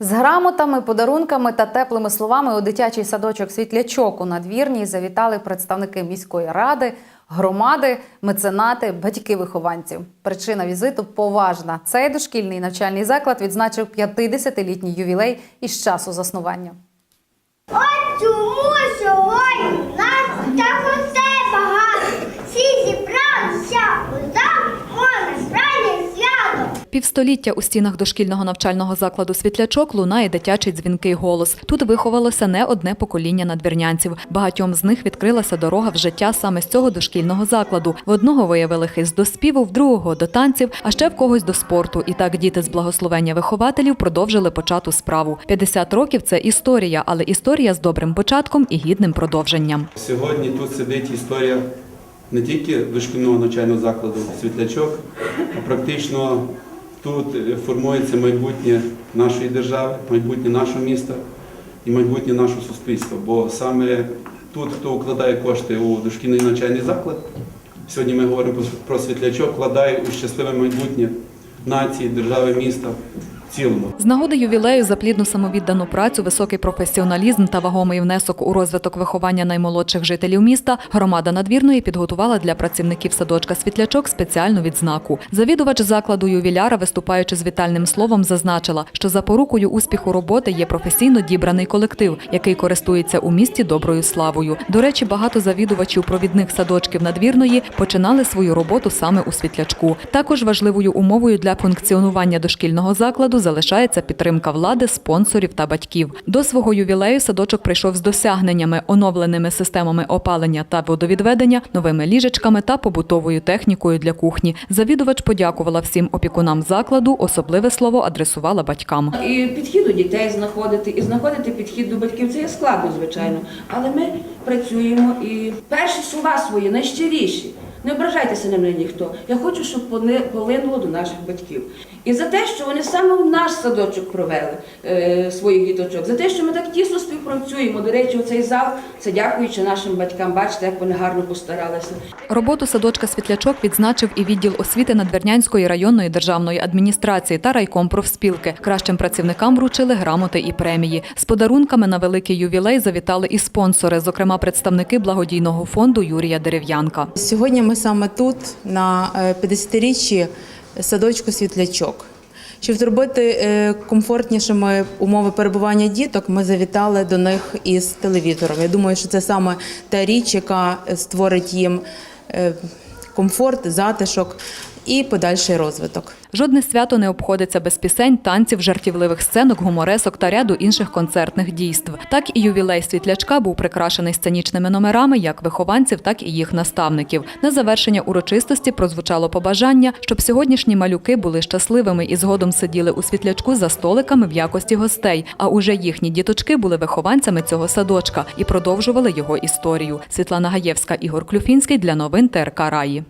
З грамотами, подарунками та теплими словами у дитячий садочок Світлячок у надвірній завітали представники міської ради, громади, меценати, батьки вихованців. Причина візиту поважна. Цей дошкільний навчальний заклад відзначив 50-літній ювілей із часу заснування. От чому сьогодні нас так усе багато. Всі зібралися у зал, можна справді свято. Півстоліття у стінах дошкільного навчального закладу Світлячок лунає дитячий дзвінкий голос. Тут виховалося не одне покоління надвірнянців. Багатьом з них відкрилася дорога в життя саме з цього дошкільного закладу. В одного виявили хист до співу, в другого до танців, а ще в когось до спорту. І так діти з благословення вихователів продовжили почату справу. 50 років це історія, але історія з добрим початком і гідним продовженням. Сьогодні тут сидить історія не тільки дошкільного навчального закладу Світлячок, а практично тут формується майбутнє нашої держави, майбутнє нашого міста і майбутнє нашого суспільства. Бо саме тут, хто вкладає кошти у дошкільний навчальний заклад, сьогодні ми говоримо про- світлячок, вкладає у щасливе майбутнє нації, держави, міста цілому. З нагоди ювілею за плідну самовіддану працю, високий професіоналізм та вагомий внесок у розвиток виховання наймолодших жителів міста громада надвірної підготувала для працівників садочка Світлячок спеціальну відзнаку. Завідувач закладу ювіляра, виступаючи з вітальним словом, зазначила, що запорукою успіху роботи є професійно дібраний колектив, який користується у місті доброю славою. До речі, багато завідувачів провідних садочків надвірної починали свою роботу саме у світлячку. Також важливою умовою для функціонування дошкільного закладу залишається підтримка влади, спонсорів та батьків. До свого ювілею садочок прийшов з досягненнями, оновленими системами опалення та водовідведення, новими ліжечками та побутовою технікою для кухні. Завідувач подякувала всім опікунам закладу. Особливе слово адресувала батькам. І підхід до дітей знаходити, і знаходити підхід до батьків це є складно, звичайно. Але ми працюємо і перші слова свої найщиріші. Не ображайтеся на мене ніхто. Я хочу, щоб вони полинуло до наших батьків. І за те, що вони саме в наш садочок провели е, своїх діточок, за те, що ми так тісно співпрацюємо. До речі, оцей зал це дякуючи нашим батькам. Бачите, як вони гарно постаралися. Роботу садочка Світлячок відзначив і відділ освіти Надвірнянської районної державної адміністрації та райком профспілки. Кращим працівникам вручили грамоти і премії. З подарунками на великий ювілей завітали і спонсори, зокрема представники благодійного фонду Юрія Дерев'янка. Сьогодні ми саме тут, на е, 50-річчі садочку Світлячок. Щоб зробити е, комфортнішими умови перебування діток, ми завітали до них із телевізором. Я думаю, що це саме та річ, яка створить їм е, комфорт, затишок і подальший розвиток. Жодне свято не обходиться без пісень, танців, жартівливих сценок, гуморесок та ряду інших концертних дійств. Так і ювілей світлячка був прикрашений сценічними номерами як вихованців, так і їх наставників. На завершення урочистості прозвучало побажання, щоб сьогоднішні малюки були щасливими і згодом сиділи у світлячку за столиками в якості гостей. А уже їхні діточки були вихованцями цього садочка і продовжували його історію. Світлана Гаєвська, Ігор Клюфінський для новин ТРК Раї.